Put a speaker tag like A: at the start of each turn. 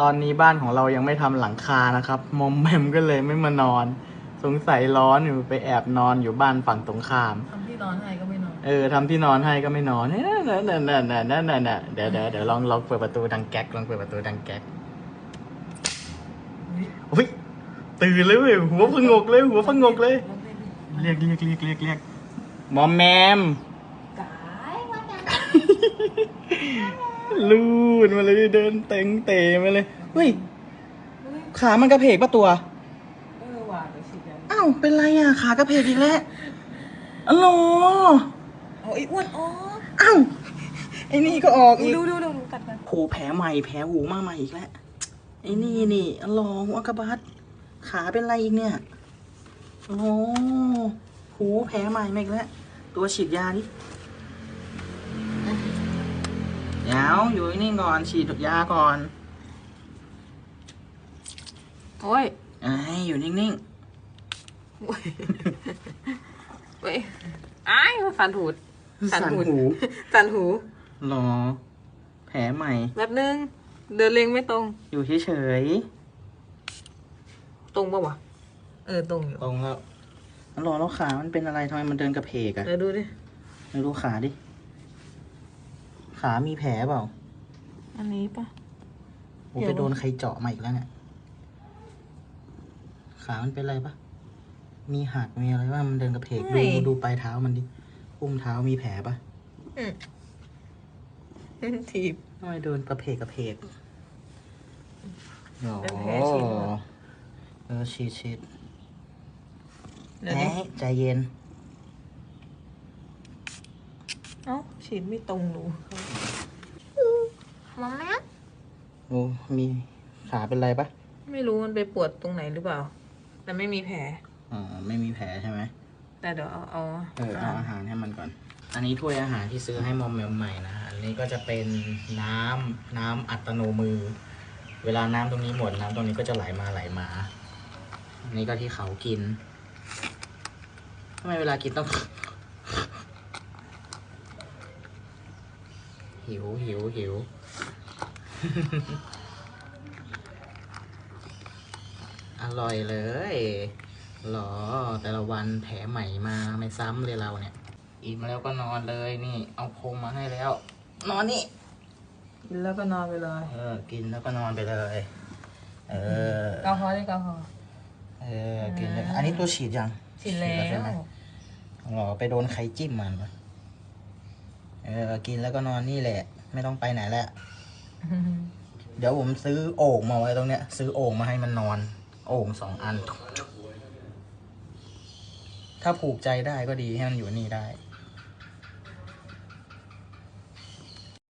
A: ตอนนี้บ้านของเรายังไม่ทำหลังคานะครับ มอมแมมก็เลยไม่มานอน สงสัยร้อนอยู่ไปแอบนอนอยู่บ้านฝั่งตรงข้าม
B: ทำที่นอนให้ก็ไม่นอน
A: เออทำที่นอนให้ก็ไม่นอนเน่นน่ะน่ะน่ะน่ะน่ะน่ะน่ะเดี๋ยวเดี๋ยวเดี๋ยวลองลองเปิดประตูดังแก๊กลองเปิดประตูดังแก๊กอุ้ยตื่นเลยเว้ยหัวพงกเลย หัวพงกเลย เรียกเรียกเรียกเรียกเรียกมอมแมม
B: กายว่าจะ
A: ลูดมาเลยเดินเต็งเตะมาเลยเฮ้ยขามันกระเพกปะตัว
B: เออหวานเลยสิจ๊ะ
A: อ้าวเป็นไรอะขากระเพกอีกแล้วอ๋อเหรอ
B: เอาไอ้อ้วนอ๋อ
A: อ้าวไอ้นี่ก็ออกอีก
B: ดูดูดูดูกัดกัน
A: โหแผลใหม่แผลหูมาใหม่อีกแล้วไอ้นี่นี่อ๋อเหรอหัวกระบัดขาเป็นไรอีกเนี่ยโอ้หูแผลใหม่มาอีกแล้วตัวฉีดยาดิ เดี๋ยวอยู่นิ่งๆก่อนฉีดยาก่อน
B: โอ้ย
A: ไอ้ยอยู่นิ่ง
B: เว้ยอ้ายฟันหูด
A: ๆ
B: สั่นหู
A: สั่นหู
B: สันหู
A: หรอ แผลใหม่
B: แบบนึง เดินเลงไม่ตรง
A: อยู่เฉย
B: ตรงปะวะ เออตรงอยู่
A: ๆตรงแล้วหรอแล้วขา มันเป็นอะไรทำไมมันเดินกระเพกอะ
B: เดี๋ยวดูดิ
A: ไม่รู้ขาดิ ขามีแผลเปล่า
B: อันนี้ปะ
A: โอ้
B: เดี๋ยว
A: ไปโดนใครเจาะมาอีกแล้วเนี่ย ขามันเป็นอะไรปะมีหักมีอะไรว่ามันเดินกระเพกดูดูปลายเท้ามันดิอุ้มเท้ามีแผลปะ
B: อืมถีบ
A: ทำไมเดินกระเพกกระเพกโอ้
B: เป็นแผลฉีดเหรอ
A: เออฉีดฉีด
B: เดี๋ยว
A: แห
B: ดิ
A: มใจเย็น
B: เอ้าฉีดไม่ตรงดูมองนะ
A: โอ้มีขาเป็นไรปะ
B: ไม่รู้มันไปปวดตรงไหนหรือเปล่า แต่ไม่มีแผล
A: อ๋อไม่มีแผลใช่ไหม
B: แต่เดี๋ยวเอาเอา
A: เออเอาอาหารให้มันก่อน อันนี้ถ้วยอาหารที่ซื้อให้มอมแมมใหม่นะฮะอันนี้ก็จะเป็นน้ำน้ำอัตโนมือ เวลาน้ำตรงนี้หมดน้ำตรงนี้ก็จะไหลมาไหลมาอันนี้ก็ที่เขากินทำไมเวลากินต้อง หิวหิวหิวอร่อยเลยหรอ แต่ละวันแผลใหม่มาไม่ซ้ำเลยเราเนี่ย อิ่มแล้วก็นอนเลยนี่ เอาโคมมาให้แล้ว นอนนี่
B: กินแล้วก็นอนไปเลย
A: เออ กินแล้วก็นอนไปเลย เออ
B: เกาคอได้เกาคอ
A: เออ กินเลยอันนี้ตัวฉีดยัง
B: ฉีดแล้ว
A: ใช่ไหมหรอไปโดนใครจิ้มมันปะ เออกินแล้วก็นอนนี่แหละ ไม่ต้องไปไหนแล้วเดี๋ยวผมซื้อโอ่งมาไว้ตรงเนี้ย ซื้อโอ่งมาให้มันนอน โอ่งสองอัน ถ้าผูกใจได้ก็ดีให้มันอยู่นี่ได้
B: อ